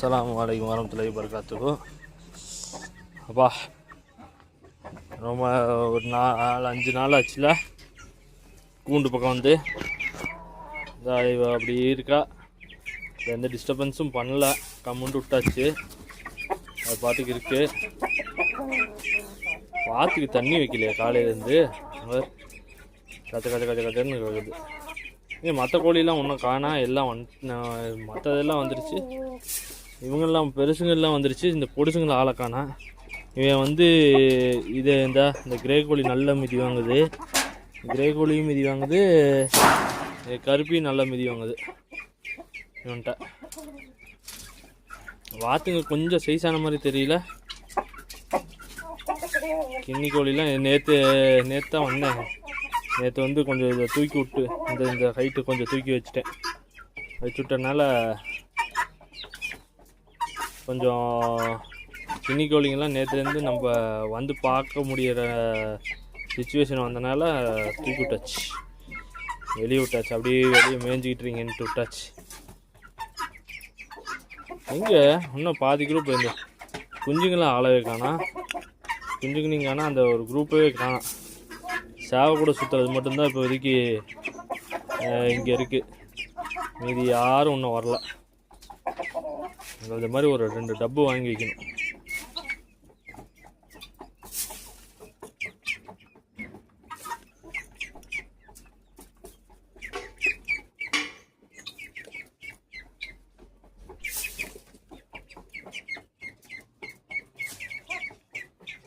அஸ்லாம் வலைக்கம் வரமத்துல்லாஹி வபரகாத்துஹு அப்பா ரொம்ப ஒரு நாலு அஞ்சு நாள் ஆச்சுல. கூண்டு பக்கம் வந்து. இவ அப்படி இருக்கா. எந்த டிஸ்டர்பன்ஸும் பண்ணல. கம்முண்டு விட்டாச்சு. அது பாட்டுக்கு இருக்கு. வாத்துக்கு தண்ணி வைக்கலையா காலையிலேருந்து. கச்ச கச்ச கச்ச கச்சன்னு வருது ஏன் மற்ற கோழிலாம் ஒன்றும் காணா. எல்லாம் வந் மற்றதெல்லாம் வந்துடுச்சு இவங்கெல்லாம் பெருசுங்கெல்லாம் வந்துருச்சு. இந்த பொடுசுங்களை ஆளக்கானா இவன் வந்து இது இந்த இந்த கிரே கோழி நல்ல மிதி வாங்குது. கிரே கோழியும் மிதி வாங்குது. கருப்பியும் நல்ல மிதி வாங்குது. இவன்ட்ட. வாத்துங்க கொஞ்சம் சைஸான மாதிரி தெரியல. கிண்ணி கோழிலாம் நேற்று நேற்று தான் வந்தேன். நேற்று வந்து கொஞ்சம் இதை தூக்கி விட்டு இந்த இந்த ஹைட்டு கொஞ்சம் தூக்கி வச்சுட்டேன். வச்சு விட்டனால கொஞ்சம் கிண்ணி கோழிங்கெல்லாம் நேற்றுலேருந்து நம்ம வந்து பார்க்க முடியிற சுச்சுவேஷன் வந்தனால தூக்கி விட்டாச்சு. வெளியே விட்டாச்சு. அப்படியே வெளியே மேய்ஞ்சிக்கிட்டுறீங்கன்ட்டு விட்டாச்சு. எங்கே? இன்னும் பாதி குரூப் இந்த குஞ்சுங்களாம் ஆளவே காணா. குஞ்சுங்க காணா. அந்த ஒரு குரூப்பே காணாம் சேவை கூட சுற்றுறது மட்டும்தான் இப்போதைக்கு இங்கே இருக்குது மீதி யாரும் இன்னும் வரல. இந்த மாதிரி ஒரு ரெண்டு டப்பு வாங்கி வைக்கணும்.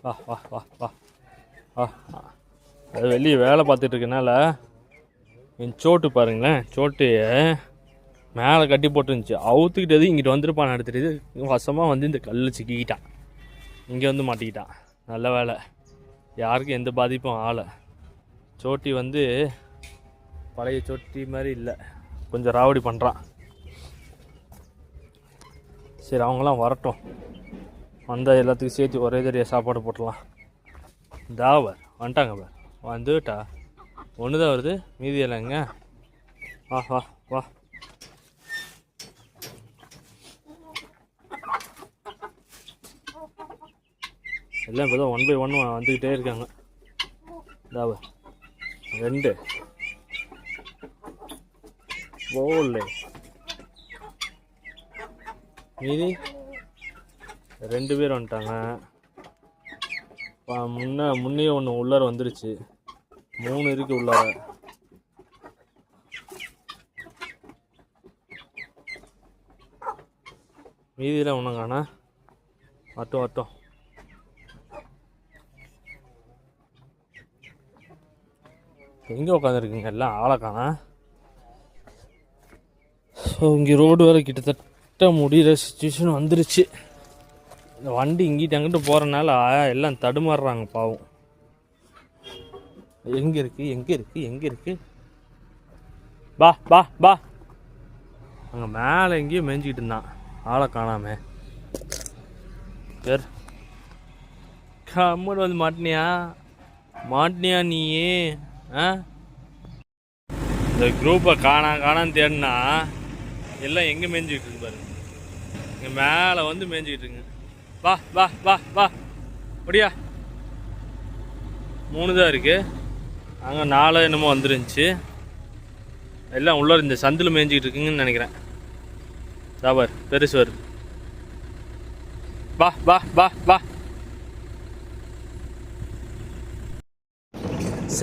வா வா வா வா. வா. அது வெளியே வேலை பார்த்துட்டு இருக்கனால என் சோட்டு பாருங்களேன் சோட்டு மேலே கட்டி போட்டுருந்துச்சு. அவுத்துக்கிட்டது இங்கிட்டு வந்துருப்பான் எடுத்துட்டு வசமாக வந்து இந்த கல் சிக்கிக்கிட்டான். இங்கே வந்து மாட்டிக்கிட்டான். நல்ல வேலை. யாருக்கும் எந்த பாதிப்பும் ஆளை சோட்டி வந்து பழைய சோட்டி மாதிரி இல்லை. கொஞ்சம் ராவடி பண்ணுறான் சரி அவங்களாம் வரட்டும். வந்தால் எல்லாத்துக்கும் சேர்த்து ஒரே தடியாக சாப்பாடு போட்டுடலாம். தாவர் வந்துட்டாங்க பார். வந்துட்டா? ஒன்று தான் வருது. மீதி இல்லைங்க வா வா வா. எல்லாம் இப்போ தான் ஒன் பை ஒன் வந்துக்கிட்டே இருக்காங்க தாவ ரெண்டு. போல. மீதி. ரெண்டு பேர் வந்துட்டாங்க. பா- முன்ன முன்னே ஒன்று உள்ளார வந்துருச்சு. மூணு இருக்கு உள்ளார. மீதியில் ஒன்றும் காணா. வரட்டும் வரட்டும். எங்கே உட்காந்துருக்குங்க எல்லாம் ஆளை காணா ஸோ இங்கே ரோடு வேறு கிட்டத்தட்ட முடிகிற சுச்சுவேஷன் வந்துருச்சு. இந்த வண்டி இங்கிட்டு அங்கிட்டு போகிறனால எல்லாம் தடுமாறுறாங்க பாவம். எங்கே இருக்குது எங்கே இருக்குது எங்கே இருக்குது பா பா பா அங்கே மேலே எங்கேயும் மேய்ஞ்சிக்கிட்டு இருந்தான். ஆளை காணாமே. பேர் கம்மன் வந்து மாட்டினியா? மாட்டினியா நீயே? ஆ? இந்த குரூப்பை காணா காணான்னு தேடினா எல்லாம் எங்கே மேய்ஞ்சிக்கிட்டு இருக்கு பாருங்க இங்கே மேலே வந்து மேய்ஞ்சிக்கிட்டு இருக்குங்க வா வா வா வா. அப்படியா? மூணு தான் இருக்குது அங்கே நாலு என்னமோ வந்துருந்துச்சு. எல்லாம் உள்ளே இந்த சந்தில் மேய்ஞ்சிக்கிட்டு இருக்குங்கன்னு நினைக்கிறேன். சாபார் பெருசு வருது. வா வா வா வா.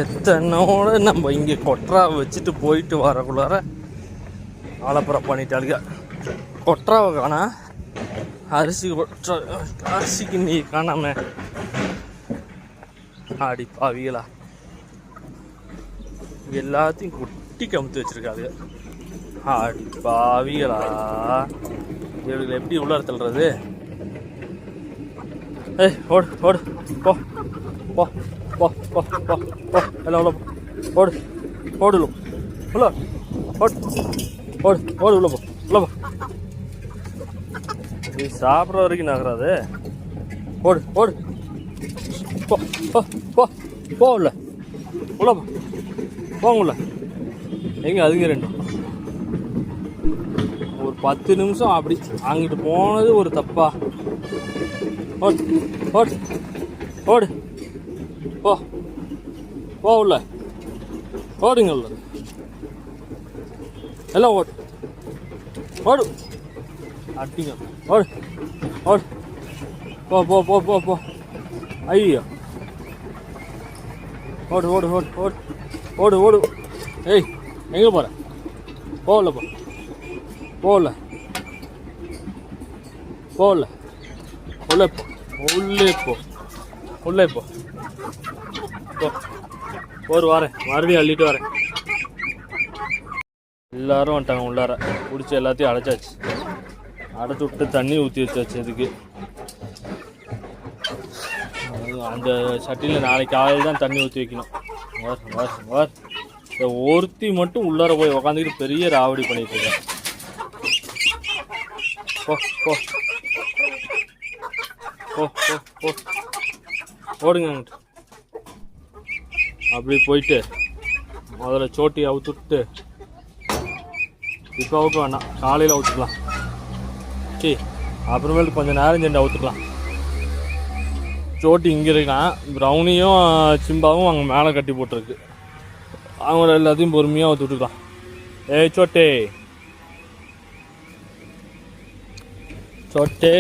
செத்தனோட நம்ம இங்கே கொட்ரா வச்சுட்டு போயிட்டு வரக்குள்ளார ஆலப்புறம் பண்ணிட்டாளுங்க கொட்ராவை காணா. அரிசி கொட்ரா அரிசிக்கு நீ காணாம. ஆடி பாவிகளா. எல்லாத்தையும் குட்டி கமுத்து வச்சிருக்காங்க ஆடி பாவிகளா. இவர்களை எப்படி உள்ளார தள்ளுறது? ஏய் ஓடு ஓடு. போ போ. போ போ போ போ எல்லாம் உள்ள போ. ஓடு ஓடு உள்ள போ. உள்ள ஓடு ஓடு ஓடு உள்ள போ. உள்ள போ. நீ சாப்பிட்ற வரைக்கும் நகராது. ஓடு ஓடு. போ போ போ போ உள்ள. உள்ள போ. போங்க உள்ள. எங்க அதுங்க ரெண்டும் ஒரு பத்து நிமிஷம் அப்படி அங்கிட்டு போனது ஒரு தப்பா. ஓடு ஓடு ஓடு. போ. போ உள்ள. ஓடுங்க உள்ள. எல்லாம் ஓடு. ஓடு. அட்டிங்க ஓடு. ஓடு. போ போ போ போ போ. ஐயோ. ஓடு ஓடு ஓடு ஓடு. ஓடு ஓடு. ஏய் எங்கே போகிற போகல போ. போகல போகல உள்ளே போ. உள்ளே போ. உள்ளே போ. ஒரு வரேன் மறுபடியும் அள்ளிட்டு வரேன். எல்லாரும் வந்துட்டாங்க உள்ளார. பிடிச்சி எல்லாத்தையும் அடைச்சாச்சு. அடைச்சு விட்டு தண்ணி ஊற்றி வச்சாச்சு இதுக்கு அந்த சட்டியில் நாளைக்கு காலையில் தான் தண்ணி ஊற்றி வைக்கணும். வர் வர் வர். இந்த ஒருத்தி மட்டும் உள்ளார போய் உக்காந்துக்கிட்டு பெரிய ராவடி பண்ணிட்டு இருக்கேன் போ போ. போ போ ஓடுங்க அங்கிட்டு அப்படி போயிட்டு முதல்ல சோட்டி அவுத்துட்டு இப்போ அவுக்க வேணாம். காலையில் அவுத்துக்கலாம். சரி அப்புறமேட்டு கொஞ்சம் நேரம் சென்று அவுத்துக்கலாம். சோட்டி இங்கே இருக்கான். ப்ரௌனியும் சிம்பாவும் அங்கே மேலே கட்டி போட்டிருக்கு. அவங்கள எல்லாத்தையும் பொறுமையாக அவுத்து விட்டுக்கலாம். ஏய் சோட்டே. சோட்டே.